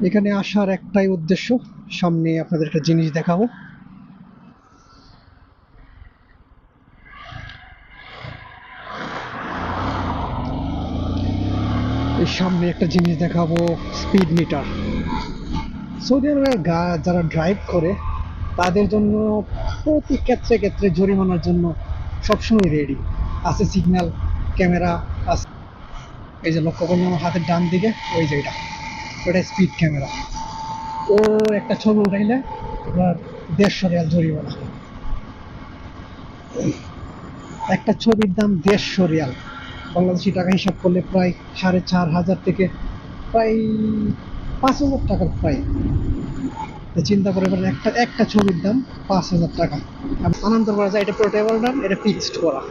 এখানে আসার একটাই উদ্দেশ্য, সামনে আপনাদের একটা জিনিস দেখাবো। এই সামনে একটা জিনিস দেখাবো স্পিড মিটার সৌদি আরবের গা, যারা ড্রাইভ করে, তাদের জন্য প্রতি ক্ষেত্রে ক্ষেত্রে জরিমানার জন্য সবসময় রেডি আছে সিগন্যাল ক্যামেরা আছে এই যে লক্ষ্য করলাম হাতের ডান দিকে, ওই যে এটা। ওটা স্পিড ক্যামেরা ও একটা ছবি উঠাইলে আপনার দেড়শো রিয়াল জরিমানা। একটা ছবির দাম দেড়শো রিয়াল। বাংলাদেশি টাকা হিসাব করলে প্রায় সাড়ে চার হাজার থেকে প্রায় পাঁচ হাজার টাকার প্রায়। চিন্তা করে পারেন, একটা একটা ছবির দাম পাঁচ হাজার টাকা। আনন্দ করা যায় এটা পোর্টেবল না, এটা ফিক্সড করা।